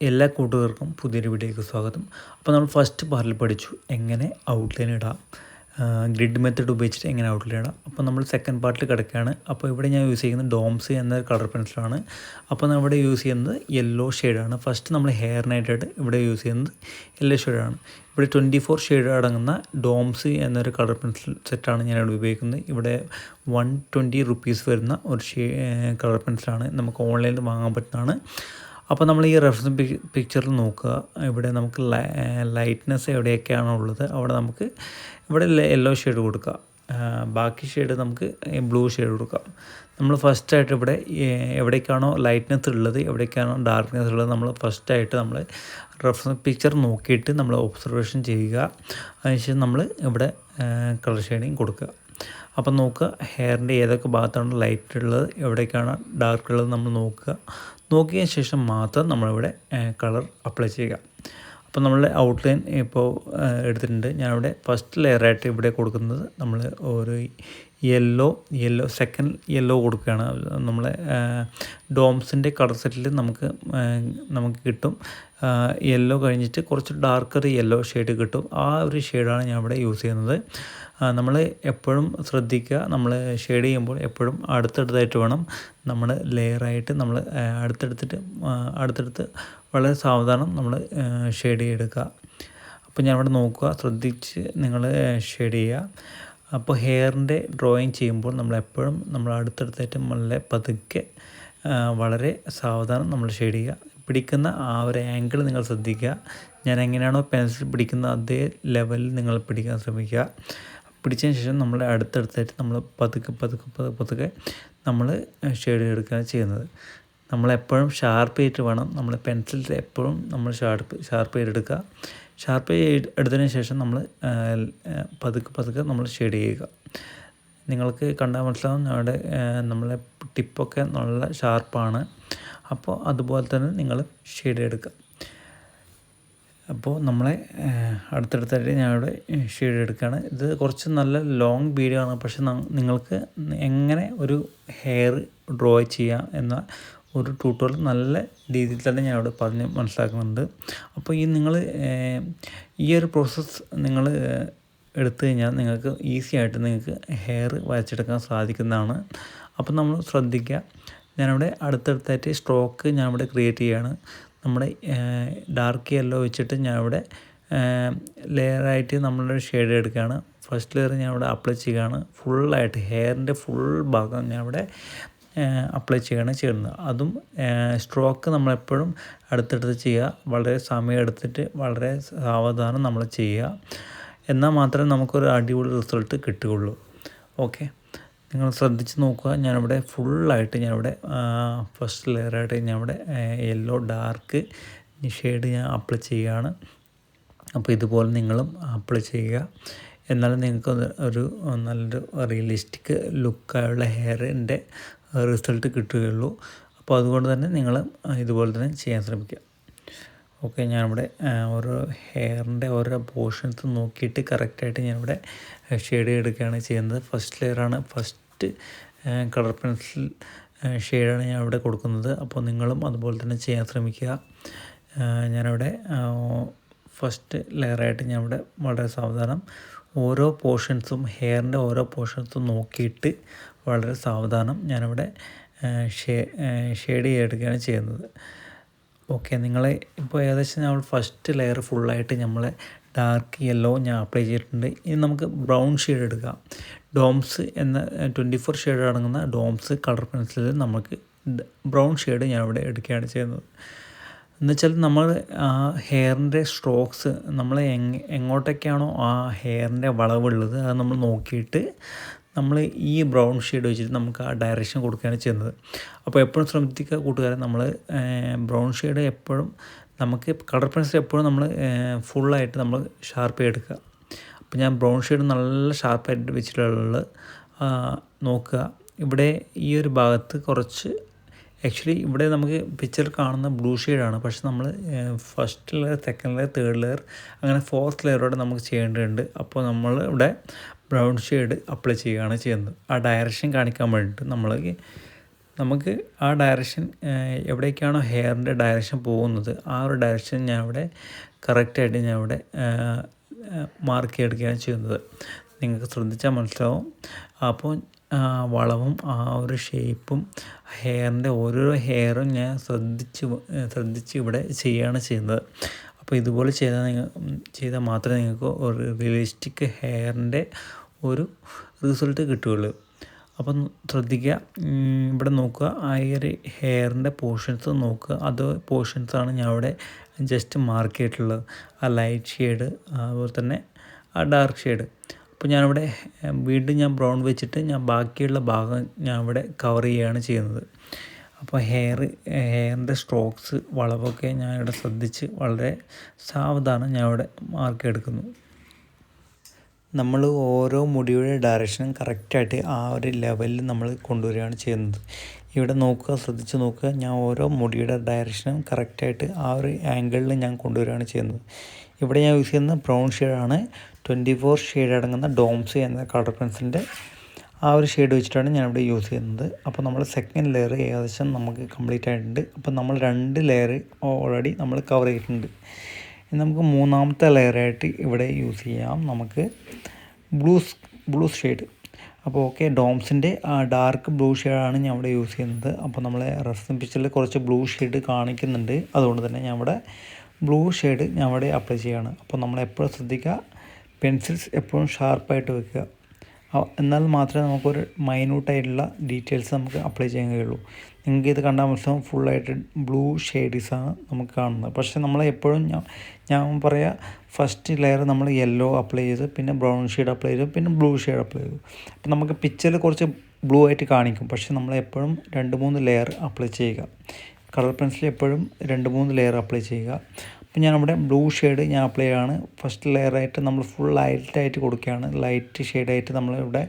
എല്ലാ കൂട്ടുകാർക്കും പുതിയൊരു വീഡിയോയ്ക്ക് സ്വാഗതം. അപ്പോൾ നമ്മൾ ഫസ്റ്റ് പാർട്ടിൽ പഠിച്ചു എങ്ങനെ ഔട്ട്ലൈൻ ഇടാം. ഗ്രിഡ് മെത്തേഡ് ഉപയോഗിച്ചിട്ട് എങ്ങനെ ഔട്ട്ലൈൻ ഇടാം. അപ്പോൾ നമ്മൾ സെക്കൻഡ് പാർട്ടിൽ കിടക്കുകയാണ്. അപ്പോൾ ഇവിടെ ഞാൻ യൂസ് ചെയ്യുന്നത് ഡോംസ് എന്ന കളർ പെൻസിലാണ് അപ്പോൾ നമ്മൾ ഇവിടെ യൂസ് ചെയ്യുന്നത് യെല്ലോ ഷെയ്ഡാണ് ഫസ്റ്റ് നമ്മൾ ഹെയറിനായിട്ടായിട്ട് ഇവിടെ യൂസ് ചെയ്യുന്നത് യെല്ലോ ഷെയ്ഡാണ് ഇവിടെ ട്വന്റി ഫോർ ഷെയ്ഡ് അടങ്ങുന്ന ഡോംസ് എന്നൊരു കളർ പെൻസിൽ സെറ്റാണ് ഞാൻ ഇവിടെ ഉപയോഗിക്കുന്നത്. ഇവിടെ വൺ ട്വന്റി റുപ്പീസ് വരുന്ന ഒരു ഷേ കളർ പെൻസിലാണ് നമുക്ക് ഓൺലൈനിൽ വാങ്ങാൻ പറ്റുന്നതാണ്. അപ്പോൾ നമ്മൾ ഈ റെഫറൻസ് പിക്ചറിൽ നോക്കുക. ഇവിടെ നമുക്ക് ലൈറ്റ്നെസ് എവിടെയൊക്കെയാണോ ഉള്ളത് അവിടെ നമുക്ക് ഇവിടെ യെല്ലോ ഷെയ്ഡ് കൊടുക്കുക. ബാക്കി ഷെയ്ഡ് നമുക്ക് ബ്ലൂ ഷെയ്ഡ് കൊടുക്കാം നമ്മൾ ഫസ്റ്റായിട്ട് ഇവിടെ എവിടേക്കാണോ ലൈറ്റ്നെസ് ഉള്ളത് എവിടേക്കാണോ ഡാർക്ക്നെസ് ഉള്ളത് നമ്മൾ ഫസ്റ്റായിട്ട് നമ്മൾ റെഫറൻസ് പിക്ചർ നോക്കിയിട്ട് നമ്മൾ ഒബ്സർവേഷൻ ചെയ്യുക. അതിനുശേഷം നമ്മൾ ഇവിടെ കളർ ഷെയ്ഡിങ് കൊടുക്കുക. അപ്പം നോക്കുക ഹെയറിന്റെ ഏതൊക്കെ ഭാഗത്താണ് ലൈറ്റ് ഉള്ളത് എവിടേക്കാണ് ഡാർക്ക് ഉള്ളത് നമ്മൾ നോക്കുക. നോക്കിയ ശേഷം മാത്രം നമ്മളിവിടെ കളർ അപ്ലൈ ചെയ്യുക. അപ്പോൾ നമ്മൾ ഔട്ട്ലൈൻ ഇപ്പോൾ എടുത്തിട്ടുണ്ട്. ഞാനിവിടെ ഫസ്റ്റ് ലെയറായിട്ട് ഇവിടെ കൊടുക്കുന്നത് നമ്മൾ ഒരു യെല്ലോ യെല്ലോ സെക്കൻഡ് യെല്ലോ കൊടുക്കുകയാണ്. നമ്മളെ ഡോംസിന്റെ കളർ സെറ്റിൽ നമുക്ക് നമുക്ക് കിട്ടും. യെല്ലോ കഴിഞ്ഞിട്ട് കുറച്ച് ഡാർക്കർ യെല്ലോ ഷെയ്ഡ് കിട്ടും. ആ ഒരു ഷെയ്ഡാണ് ഞാൻ ഇവിടെ യൂസ് ചെയ്യുന്നത്. നമ്മൾ എപ്പോഴും ശ്രദ്ധിക്കുക. നമ്മൾ ഷെയ്ഡ് ചെയ്യുമ്പോൾ എപ്പോഴും അടുത്തടുത്തായിട്ട് വേണം നമ്മൾ ലെയറായിട്ട് നമ്മൾ അടുത്തടുത്തിട്ട് അടുത്തടുത്ത് വളരെ സാവധാനം നമ്മൾ ഷെയ്ഡ് ചെയ്തെടുക്കുക. അപ്പോൾ ഞാൻ ഇവിടെ നോക്കുക. ശ്രദ്ധിച്ച് നിങ്ങൾ ഷെയ്ഡ് ചെയ്യുക. അപ്പോൾ ഹെയറിന്റെ ഡ്രോയിങ് ചെയ്യുമ്പോൾ നമ്മൾ എപ്പോഴും നമ്മൾ അടുത്തടുത്തായിട്ട് നല്ല പതുക്കെ വളരെ സാവധാനം നമ്മൾ ഷെയ്ഡ് ചെയ്യുക. പിടിക്കുന്ന ആ ഒരു ആംഗിൾ നിങ്ങൾ ശ്രദ്ധിക്കുക. ഞാൻ എങ്ങനെയാണോ പെൻസിൽ പിടിക്കുന്ന അതേ ലെവലിൽ നിങ്ങൾ പിടിക്കാൻ ശ്രമിക്കുക. പിടിച്ചതിന് ശേഷം നമ്മൾ അടുത്തടുത്തായിട്ട് നമ്മൾ പതുക്കെ പതുക്കെ പതുക്കെ പതുക്കെ നമ്മൾ ഷെയ്ഡ് എടുക്കുകയാണ് ചെയ്യുന്നത്. നമ്മളെപ്പോഴും ഷാർപ്പ് ചെയ്തിട്ട് വേണം. നമ്മൾ പെൻസിൽ എപ്പോഴും നമ്മൾ ഷാർപ്പ് ഷാർപ്പ് ചെയ്തെടുക്കുക ഷാർപ്പ് എടുത്തതിന് ശേഷം നമ്മൾ പതുക്കെ പതുക്കെ നമ്മൾ ഷെയ്ഡ് ചെയ്യുക. നിങ്ങൾക്ക് കണ്ടാൽ മനസ്സിലാവും നമ്മുടെ നമ്മളെ ടിപ്പൊക്കെ നല്ല ഷാർപ്പാണ് അപ്പോൾ അതുപോലെ തന്നെ നിങ്ങൾ ഷെയ്ഡ് എടുക്കുക. അപ്പോൾ നമ്മളെ അടുത്തടുത്തായിട്ട് ഞാനിവിടെ ഷെയ്ഡ് എടുക്കുകയാണ്. ഇത് കുറച്ച് നല്ല ലോങ് വീഡിയോ ആണ്. പക്ഷെ നിങ്ങൾക്ക് എങ്ങനെ ഒരു ഹെയർ ഡ്രോ ചെയ്യാം എന്ന ഒരു ട്യൂട്ടോറിയൽ നല്ല രീതിയിൽ തന്നെ ഞാൻ പറഞ്ഞ് മനസ്സിലാക്കുന്നുണ്ട്. അപ്പോൾ ഈ നിങ്ങൾ ഈ ഒരു പ്രോസസ്സ് നിങ്ങൾ എടുത്തു കഴിഞ്ഞാൽ നിങ്ങൾക്ക് ഈസി ആയിട്ട് നിങ്ങൾക്ക് ഹെയർ വരച്ചെടുക്കാൻ സാധിക്കുന്നതാണ്. അപ്പോൾ നമ്മൾ ശ്രദ്ധിക്കുക. ഞാനിവിടെ അടുത്തടുത്തായിട്ട് സ്ട്രോക്ക് ഞാനിവിടെ ക്രിയേറ്റ് ചെയ്യുകയാണ്. നമ്മുടെ ഡാർക്ക് യെല്ലോ വെച്ചിട്ട് ഞാൻ ഇവിടെ ലെയറായിട്ട് നമ്മളൊരു ഷെയ്ഡ് എടുക്കുകയാണ്. ഫസ്റ്റ് ലെയർ ഞാൻ ഇവിടെ അപ്ലൈ ചെയ്യുകയാണ് ഫുള്ളായിട്ട് ഹെയറിന്റെ ഫുൾ ഭാഗം ഞാൻ ഇവിടെ അപ്ലൈ ചെയ്യുകയാണ് ചെയ്യുന്നത്. അതും സ്ട്രോക്ക് നമ്മളെപ്പോഴും അടുത്തടുത്ത് ചെയ്യുക. വളരെ സമയം എടുത്തിട്ട് വളരെ സാവധാനം നമ്മൾ ചെയ്യുക. എന്നാൽ മാത്രമേ നമുക്കൊരു അടിപൊളി റിസൾട്ട് കിട്ടുകയുള്ളൂ. ഓക്കെ നിങ്ങൾ ശ്രദ്ധിച്ച് നോക്കുക. ഞാനിവിടെ ഫുള്ളായിട്ട് ഞാനിവിടെ ഫസ്റ്റ് ലെയറായിട്ട് ഞാനിവിടെ യെല്ലോ ഡാർക്ക് ഷെയ്ഡ് ഞാൻ അപ്ലൈ ചെയ്യുകയാണ്. അപ്പോൾ ഇതുപോലെ നിങ്ങളും അപ്ലൈ ചെയ്യുക. എന്നാലും നിങ്ങൾക്ക് ഒരു നല്ലൊരു റിയലിസ്റ്റിക് ലുക്കായുള്ള ഹെയറിന്റെ റിസൾട്ട് കിട്ടുകയുള്ളൂ. അപ്പോൾ അതുകൊണ്ട് തന്നെ നിങ്ങൾ ഇതുപോലെ തന്നെ ചെയ്യാൻ ശ്രമിക്കുക. ഓക്കെ ഞാനിവിടെ ഓരോ ഹെയറിന്റെ ഓരോ പോർഷൻസ് നോക്കിയിട്ട് കറക്റ്റായിട്ട് ഞാനിവിടെ ഷെയ്ഡ് എടുക്കുകയാണ് ചെയ്യുന്നത്. ഫസ്റ്റ് ലെയറാണ് ഫസ്റ്റ് കളർ പെൻസിൽ ഷെയ്ഡാണ് ഞാൻ ഇവിടെ കൊടുക്കുന്നത്. അപ്പോൾ നിങ്ങളും അതുപോലെ തന്നെ ചെയ്യാൻ ശ്രമിക്കുക. ഞാനിവിടെ ഫസ്റ്റ് ലെയറായിട്ട് ഞാൻ ഇവിടെ വളരെ സാവധാനം ഓരോ പോർഷൻസും ഹെയറിന്റെ ഓരോ പോർഷൻസും നോക്കിയിട്ട് വളരെ സാവധാനം ഞാനിവിടെ ഷേ ഷെയ്ഡ് ചെയ്തെടുക്കുകയാണ് ചെയ്യുന്നത്. ഓക്കെ നിങ്ങളെ ഇപ്പോൾ ഏകദേശം നമ്മൾ ഫസ്റ്റ് ലെയർ ഫുള്ളായിട്ട് നമ്മളെ ഡാർക്ക് യെല്ലോ ഞാൻ അപ്ലൈ ചെയ്തിട്ടുണ്ട്. ഇനി നമുക്ക് ബ്രൗൺ ഷെയ്ഡ് എടുക്കാം. ഡോംസ് എന്ന ട്വന്റി ഫോർ ഷെയ്ഡ് അടങ്ങുന്ന ഡോംസ് കളർ പെൻസിലിൽ നമുക്ക് ബ്രൗൺ ഷെയ്ഡ് ഞാൻ ഇവിടെ എടുക്കുകയാണ് ചെയ്യുന്നത്. എന്നുവെച്ചാൽ നമ്മൾ ഹെയറിന്റെ സ്ട്രോക്സ് നമ്മൾ എങ്ങോട്ടൊക്കെയാണോ ആ ഹെയറിന്റെ വളവുള്ളത് അത് നമ്മൾ നോക്കിയിട്ട് നമ്മൾ ഈ ബ്രൗൺ ഷെയ്ഡ് വെച്ചിട്ട് നമുക്ക് ആ ഡയറക്ഷൻ കൊടുക്കുകയാണ് ചെയ്യുന്നത്. അപ്പോൾ എപ്പോഴും ശ്രദ്ധിക്കുക കൂട്ടുകാരെ നമ്മൾ ബ്രൗൺ ഷെയ്ഡ് എപ്പോഴും നമുക്ക് കളർ പെൻസിൽ എപ്പോഴും നമ്മൾ ഫുള്ളായിട്ട് നമ്മൾ ഷാർപ്പ് ചെയ്തെടുക്കുക അപ്പോൾ ഞാൻ ബ്രൗൺ ഷെയ്ഡ് നല്ല ഷാർപ്പായിട്ട് വെച്ചിട്ടുള്ള നോക്കുക. ഇവിടെ ഈ ഒരു ഭാഗത്ത് കുറച്ച് ആക്ച്വലി ഇവിടെ നമുക്ക് പിക്ചർ കാണുന്ന ബ്ലൂ ഷെയ്ഡാണ് പക്ഷെ നമ്മൾ first layer second layer third layer അങ്ങനെ ഫോർത്ത് ലെയറോടെ നമുക്ക് ചെയ്യേണ്ടതുണ്ട്. അപ്പോൾ നമ്മൾ ഇവിടെ ബ്രൗൺ ഷെയ്ഡ് അപ്ലൈ ചെയ്യുകയാണ് ചെയ്യുന്നത്. ആ ഡയറക്ഷൻ കാണിക്കാൻ വേണ്ടിയിട്ട് നമ്മൾ നമുക്ക് ആ ഡയറക്ഷൻ എവിടേക്കാണോ ഹെയറിന്റെ ഡയറക്ഷൻ പോകുന്നത് ആ ഒരു ഡയറക്ഷൻ ഞാൻ അവിടെ കറക്റ്റായിട്ട് ഞാൻ അവിടെ മാർക്ക് ചെയ്തെടുക്കുകയാണ് ചെയ്യുന്നത്. നിങ്ങൾക്ക് ശ്രദ്ധിച്ചാൽ മനസ്സിലാവും. അപ്പോൾ വളവും ആ ഒരു ഷേപ്പും ഹെയറിന്റെ ഓരോ ഹെയറും ഞാൻ ശ്രദ്ധിച്ച് ശ്രദ്ധിച്ച് ഇവിടെ ചെയ്യുകയാണ് ചെയ്യുന്നത്. അപ്പോൾ ഇതുപോലെ ചെയ്താൽ നിങ്ങൾ ചെയ്താൽ മാത്രമേ നിങ്ങൾക്ക് ഒരു റിയലിസ്റ്റിക് ഹെയറിന്റെ ഒരു റിസൾട്ട് കിട്ടുകയുള്ളൂ. അപ്പം ശ്രദ്ധിക്കുക. ഇവിടെ നോക്കുക. ആ ഒരു ഹെയറിന്റെ പോർഷൻസ് നോക്കുക. അത് പോർഷൻസാണ് ഞാൻ അവിടെ ജസ്റ്റ് മാർക്ക് ചെയ്തിട്ടുള്ളത്. ആ ലൈറ്റ് ഷെയ്ഡ് അതുപോലെ തന്നെ ആ ഡാർക്ക് ഷെയ്ഡ്. അപ്പോൾ ഞാനിവിടെ വീണ്ടും ഞാൻ ബ്രൗൺ വെച്ചിട്ട് ഞാൻ ബാക്കിയുള്ള ഭാഗം ഞാൻ ഇവിടെ കവർ ചെയ്യുകയാണ് ചെയ്യുന്നത്. അപ്പോൾ ഹെയർ ഹെയറിന്റെ സ്ട്രോക്സ് വളവൊക്കെ ഞാൻ ശ്രദ്ധിച്ച് വളരെ സാവധാനം ഞാൻ ഇവിടെ മാർക്ക് എടുക്കുന്നു. നമ്മൾ ഓരോ മുടിയുടെ ഡയറക്ഷനും കറക്റ്റായിട്ട് ആ ഒരു ലെവലിൽ നമ്മൾ കൊണ്ടുവരികയാണ് ചെയ്യുന്നത്. ഇവിടെ നോക്കുക ശ്രദ്ധിച്ച് നോക്കുക. ഞാൻ ഓരോ മുടിയുടെ ഡയറക്ഷനും കറക്റ്റായിട്ട് ആ ഒരു ആംഗിളിൽ ഞാൻ കൊണ്ടുവരികയാണ് ചെയ്യുന്നത്. ഇവിടെ ഞാൻ യൂസ് ചെയ്യുന്ന ബ്രൗൺ ഷെയ്ഡാണ് ട്വന്റി ഫോർ ഷെയ്ഡ് അടങ്ങുന്ന ഡോംസ് എന്ന കളർ പെൻസിലിന്റെ ആ ഒരു ഷെയ്ഡ് വെച്ചിട്ടാണ് ഞാൻ ഇവിടെ യൂസ് ചെയ്യുന്നത്. അപ്പോൾ നമ്മൾ സെക്കൻഡ് ലെയർ ഏകദേശം നമുക്ക് കംപ്ലീറ്റ് ആയിട്ടുണ്ട്. അപ്പോൾ നമ്മൾ രണ്ട് ലെയർ ഓൾറെഡി നമ്മൾ കവർ ചെയ്തിട്ടുണ്ട്. നമുക്ക് മൂന്നാമത്തെ ലെയറായിട്ട് ഇവിടെ യൂസ് ചെയ്യാം. നമുക്ക് ബ്ലൂ ബ്ലൂ ഷെയ്ഡ് അപ്പോൾ ഓക്കെ ഡോംസിന്റെ ഡാർക്ക് ബ്ലൂ ഷെയ്ഡാണ് ഞാൻ ഇവിടെ യൂസ് ചെയ്യുന്നത്. അപ്പോൾ നമ്മൾ റെസ്റ്റ് പിക്ചറിൽ കുറച്ച് ബ്ലൂ ഷെയ്ഡ് കാണിക്കുന്നുണ്ട്. അതുകൊണ്ട് തന്നെ ഞാൻ ഇവിടെ ബ്ലൂ ഷെയ്ഡ് ഞാൻ ഇവിടെ അപ്ലൈ ചെയ്യുകയാണ് അപ്പോൾ നമ്മൾ എപ്പോഴും ശ്രദ്ധിക്കുക പെൻസിൽസ് എപ്പോഴും ഷാർപ്പായിട്ട് വെക്കുക. എന്നാൽ മാത്രമേ നമുക്കൊരു മൈന്യൂട്ടായിട്ടുള്ള ഡീറ്റെയിൽസ് നമുക്ക് അപ്ലൈ ചെയ്യാൻ കഴിയുള്ളൂ. നിങ്ങൾക്ക് ഇത് കണ്ടാൽ മനസ്സിലാവും. ഫുള്ളായിട്ട് ബ്ലൂ ഷെയ്ഡീസാണ് നമുക്ക് കാണുന്നത്. പക്ഷേ നമ്മൾ എപ്പോഴും ഞാൻ ഞാൻ പറയാ ഫസ്റ്റ് ലെയർ നമ്മൾ യെല്ലോ അപ്ലൈ ചെയ്ത് പിന്നെ ബ്രൗൺ ഷെയ്ഡ് അപ്ലൈ ചെയ്തു പിന്നെ ബ്ലൂ ഷെയ്ഡ് അപ്ലൈ ചെയ്തു. അപ്പം നമുക്ക് പിക്ചറിൽ കുറച്ച് ബ്ലൂ ആയിട്ട് കാണിക്കും. പക്ഷേ നമ്മൾ എപ്പോഴും രണ്ട് മൂന്ന് ലെയർ അപ്ലൈ ചെയ്യുക. കളർ പെൻസിൽ എപ്പോഴും രണ്ട് മൂന്ന് ലെയർ അപ്ലൈ ചെയ്യുക. അപ്പോൾ ഞാൻ നമ്മുടെ ബ്ലൂ ഷെയ്ഡ് ഞാൻ അപ്ലൈ ചെയ്യുകയാണ് ഫസ്റ്റ് ലെയറായിട്ട് നമ്മൾ ഫുൾ ലൈറ്റായിട്ട് കൊടുക്കുകയാണ്. ലൈറ്റ് ഷെയ്ഡായിട്ട് നമ്മളിവിടെ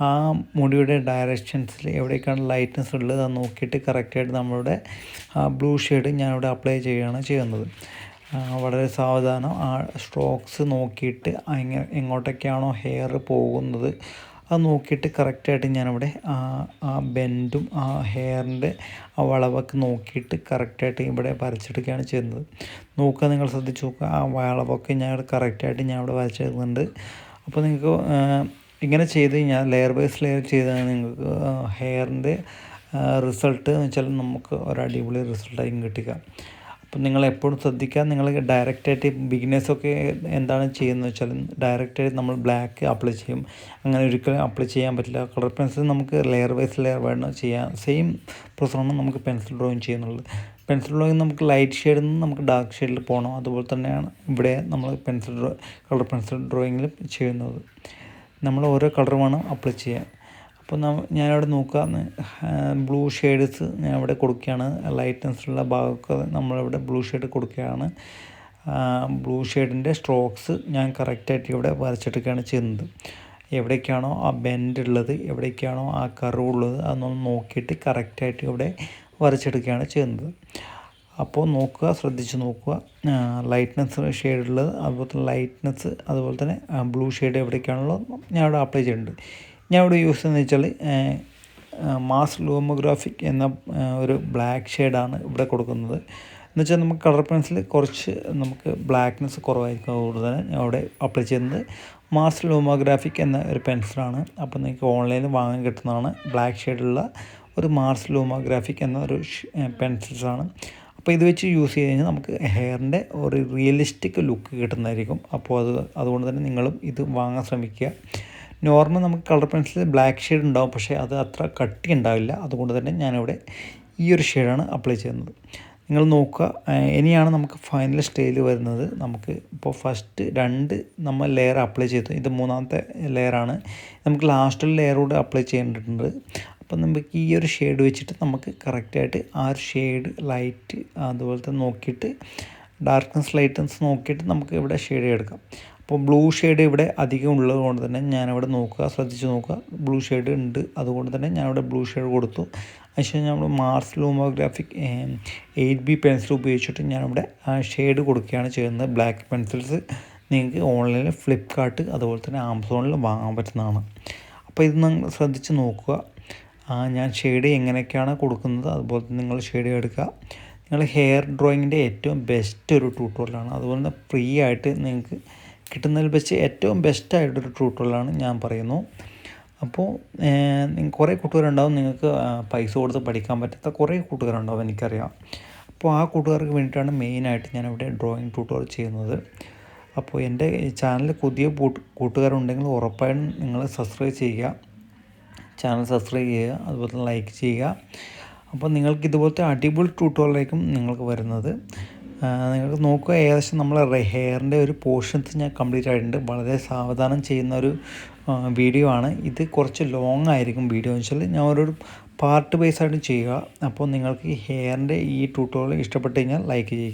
ആ മുടിയുടെ ഡയറക്ഷൻസിൽ എവിടേക്കാണ് ലൈറ്റ്നസ് ഉള്ളത് അത് നോക്കിയിട്ട് കറക്റ്റായിട്ട് നമ്മളുടെ ആ ബ്ലൂ ഷെയ്ഡ് ഞാനിവിടെ അപ്ലൈ ചെയ്യുകയാണ് ചെയ്യുന്നത്. വളരെ സാവധാനം ആ സ്ട്രോക്സ് നോക്കിയിട്ട് എങ്ങനെ എങ്ങോട്ടൊക്കെയാണോ ഹെയർ പോകുന്നത് അത് നോക്കിയിട്ട് കറക്റ്റായിട്ട് ഞാനിവിടെ ആ ബെൻഡും ആ ഹെയറിന്റെ ആ വളവൊക്കെ നോക്കിയിട്ട് കറക്റ്റായിട്ട് ഇവിടെ വരച്ചെടുക്കുകയാണ് ചെയ്യുന്നത്. നോക്കുക നിങ്ങൾ ശ്രദ്ധിച്ച് നോക്കുക. ആ വളവൊക്കെ ഞാൻ കറക്റ്റായിട്ട് ഞാൻ ഇവിടെ വരച്ചെടുക്കുന്നുണ്ട് അപ്പോൾ നിങ്ങൾക്ക് ഇങ്ങനെ ചെയ്ത് കഴിഞ്ഞാൽ ലെയർ ബൈസ് ലെയർ ചെയ്താൽ നിങ്ങൾക്ക് ഹെയറിന്റെ റിസൾട്ട് എന്ന് വെച്ചാൽ നമുക്ക് ഒരു അടിപൊളി റിസൾട്ടായിരിക്കും കിട്ടുക. അപ്പം നിങ്ങൾ എപ്പോഴും ശ്രദ്ധിക്കുക നിങ്ങൾ ഡയറക്റ്റായിട്ട് ബിഗിനേഴ്സൊക്കെ എന്താണ് ചെയ്യുന്നത് വെച്ചാൽ ഡയറക്റ്റായിട്ട് നമ്മൾ ബ്ലാക്ക് അപ്ലൈ ചെയ്യും. അങ്ങനെ ഒരിക്കലും അപ്ലൈ ചെയ്യാൻ പറ്റില്ല. കളർ പെൻസിൽ നമുക്ക് ലെയർ വൈസ് ലെയർ വേണം ചെയ്യാം സെയിം പ്രോസസ്സാണ് നമുക്ക് പെൻസിൽ ഡ്രോയിങ് ചെയ്യുന്നുള്ളത് പെൻസിൽ ഡ്രോയിങ് നമുക്ക് ലൈറ്റ് ഷെയ്ഡിൽ നിന്ന് നമുക്ക് ഡാർക്ക് ഷെയ്ഡിൽ പോകണം അതുപോലെ തന്നെയാണ് ഇവിടെ നമ്മൾ പെൻസിൽ ഡ്രോ കളർ പെൻസിൽ ഡ്രോയിങ്ങിൽ ചെയ്യുന്നത്. നമ്മൾ ഓരോ കളർ വേണം അപ്ലൈ ചെയ്യാൻ. അപ്പോൾ ഞാനവിടെ നോക്കാമെന്ന് ബ്ലൂ ഷെയ്ഡ്സ് ഞാൻ ഇവിടെ കൊടുക്കുകയാണ്. ലൈറ്റ്നസ്സുള്ള ഭാഗമൊക്കെ നമ്മളിവിടെ ബ്ലൂ ഷെയ്ഡ് കൊടുക്കുകയാണ്. ബ്ലൂ ഷെയ്ഡിന്റെ സ്ട്രോക്സ് ഞാൻ കറക്റ്റായിട്ട് ഇവിടെ വരച്ചെടുക്കുകയാണ് ചെയ്യുന്നത്. എവിടേക്കാണോ ആ ബെൻഡ് ഉള്ളത് എവിടേക്കാണോ ആ കർവ് ഉള്ളത് അതൊന്ന് നോക്കിയിട്ട് കറക്റ്റായിട്ട് ഇവിടെ വരച്ചെടുക്കുകയാണ് ചെയ്യുന്നത്. അപ്പോൾ നോക്കുക ശ്രദ്ധിച്ച് നോക്കുക. ലൈറ്റ്നസ് ഷെയ്ഡുള്ളത് അതുപോലെ തന്നെ ലൈറ്റ്നെസ് അതുപോലെ തന്നെ ബ്ലൂ ഷെയ്ഡ് എവിടേക്കാണുള്ളത് ഞാൻ ഇവിടെ അപ്ലൈ ചെയ്യുന്നുണ്ട് ഞാൻ ഇവിടെ യൂസ് ചെയ്യുന്നത് വെച്ചാൽ മാസ് ലൂമോഗ്രാഫിക് എന്ന ഒരു ബ്ലാക്ക് ഷെയ്ഡാണ് ഇവിടെ കൊടുക്കുന്നത്. എന്ന് വെച്ചാൽ നമുക്ക് കളർ പെൻസിൽ കുറച്ച് നമുക്ക് ബ്ലാക്ക്നെസ് കുറവായിരിക്കും. അതുകൊണ്ട് തന്നെ ഞാൻ അവിടെ അപ്ലൈ ചെയ്യുന്നത് മാസ് ലൂമോഗ്രാഫിക് എന്ന ഒരു പെൻസിലാണ് അപ്പോൾ നിങ്ങൾക്ക് ഓൺലൈനിൽ വാങ്ങാൻ കിട്ടുന്നതാണ് ബ്ലാക്ക് ഷെയ്ഡുള്ള ഒരു മാർസ് ലൂമോഗ്രാഫിക് എന്ന ഒരു പെൻസിൽസാണ് അപ്പോൾ ഇത് വെച്ച് യൂസ് ചെയ്ത് കഴിഞ്ഞാൽ നമുക്ക് ഹെയറിന്റെ ഒരു റിയലിസ്റ്റിക് ലുക്ക് കിട്ടുന്നതായിരിക്കും. അപ്പോൾ അത് അതുകൊണ്ട് തന്നെ നിങ്ങളും ഇത് വാങ്ങാൻ ശ്രമിക്കുക. നോർമൽ നമുക്ക് കളർ പെൻസിൽ ബ്ലാക്ക് ഷെയ്ഡ് ഉണ്ടാവും. പക്ഷേ അത് അത്ര കട്ടി ഉണ്ടാവില്ല. അതുകൊണ്ട് തന്നെ ഞാനിവിടെ ഈ ഒരു ഷെയ്ഡാണ് അപ്ലൈ ചെയ്യുന്നത്. നിങ്ങൾ നോക്കുക. ഇനിയാണ് നമുക്ക് ഫൈനൽ സ്റ്റേജിൽ വരുന്നത്. നമുക്ക് ഇപ്പോൾ ഫസ്റ്റ് രണ്ട് നമ്മൾ ലെയർ അപ്ലൈ ചെയ്തു. ഇത് മൂന്നാമത്തെ ലെയറാണ്. നമുക്ക് ലാസ്റ്റ് ലെയർ കൂടെ അപ്ലൈ ചെയ്യേണ്ടിട്ടുണ്ട് അപ്പം നമുക്ക് ഈ ഒരു ഷെയ്ഡ് വെച്ചിട്ട് നമുക്ക് കറക്റ്റായിട്ട് ആ ഒരു ഷെയ്ഡ് ലൈറ്റ് അതുപോലത്തെ നോക്കിയിട്ട് ഡാർക്ക്നെസ് ലൈറ്റൻസ് നോക്കിയിട്ട് നമുക്ക് ഇവിടെ ഷെയ്ഡ് എടുക്കാം. അപ്പോൾ ബ്ലൂ ഷെയ്ഡ് ഇവിടെ അധികം ഉള്ളത് കൊണ്ട് തന്നെ ഞാനിവിടെ നോക്കുക ശ്രദ്ധിച്ച് നോക്കുക. ബ്ലൂ ഷെയ്ഡ് ഉണ്ട് അതുകൊണ്ട് തന്നെ ഞാനിവിടെ ബ്ലൂ ഷെയ്ഡ് കൊടുത്തു. അതിനുശേഷം നമ്മൾ Mars Lumographic eight B pencil ഉപയോഗിച്ചിട്ട് ഞാനിവിടെ ഷെയ്ഡ് കൊടുക്കുകയാണ് ചെയ്യുന്നത്. ബ്ലാക്ക് പെൻസിൽസ് നിങ്ങൾക്ക് ഓൺലൈനിൽ ഫ്ലിപ്പ്കാർട്ട് അതുപോലെ തന്നെ ആമസോണിൽ വാങ്ങാൻ പറ്റുന്നതാണ്. അപ്പോൾ ഇത് നിങ്ങൾ ശ്രദ്ധിച്ച് നോക്കുക. ഞാൻ ഷെയ്ഡ് എങ്ങനെയൊക്കെയാണ് കൊടുക്കുന്നത് അതുപോലെ തന്നെ നിങ്ങൾ ഷെയ്ഡ് എടുക്കുക. നിങ്ങൾ ഹെയർ ഡ്രോയിങ്ങിന്റെ ഏറ്റവും ബെസ്റ്റ് ഒരു ട്യൂട്ടോറിയലാണ് അതുപോലെ തന്നെ ഫ്രീ ആയിട്ട് നിങ്ങൾക്ക് കിട്ടുന്നതിൽ വെച്ച് ഏറ്റവും ബെസ്റ്റായിട്ടൊരു ട്യൂട്ടോറിയലാണ് ഞാൻ പറയുന്നു. അപ്പോൾ കുറേ കൂട്ടുകാരുണ്ടാവും നിങ്ങൾക്ക് പൈസ കൊടുത്ത് പഠിക്കാൻ പറ്റാത്ത കുറേ കൂട്ടുകാരുണ്ടാവും എനിക്കറിയാം. അപ്പോൾ ആ കൂട്ടുകാർക്ക് വേണ്ടിയിട്ടാണ് മെയിനായിട്ട് ഞാനിവിടെ ഡ്രോയിങ് ട്യൂട്ടോറിയൽ ചെയ്യുന്നത്. അപ്പോൾ എന്റെ ചാനലിൽ പുതിയ കൂട്ട് കൂട്ടുകാരുണ്ടെങ്കിൽ ഉറപ്പായും നിങ്ങൾ സബ്സ്ക്രൈബ് ചെയ്യുക. ചാനൽ സബ്സ്ക്രൈബ് ചെയ്യുക അതുപോലെ ലൈക്ക് ചെയ്യുക. അപ്പോൾ നിങ്ങൾക്ക് ഇതുപോലത്തെ അടിപൊളി ട്യൂട്ടോറിയലായിരിക്കും നിങ്ങൾക്ക് വരുന്നത്. നിങ്ങൾക്ക് നോക്കുക ഏകദേശം നമ്മൾ ഹെയറിന്റെ ഒരു പോർഷൻസ് ഞാൻ കംപ്ലീറ്റ് ആയിട്ടുണ്ട്. വളരെ സാവധാനം ചെയ്യുന്ന ഒരു വീഡിയോ ആണ്. ഇത് കുറച്ച് ലോങ് ആയിരിക്കും വീഡിയോ എന്ന് വെച്ചാൽ ഞാൻ ഒരു പാർട്ട് ബേസ് ആയിട്ട് ചെയ്യുക. അപ്പോൾ നിങ്ങൾക്ക് ഹെയറിന്റെ ഈ ട്യൂട്ടോറിയൽ ഇഷ്ടപ്പെട്ട് കഴിഞ്ഞാൽ ലൈക്ക് ചെയ്യുക.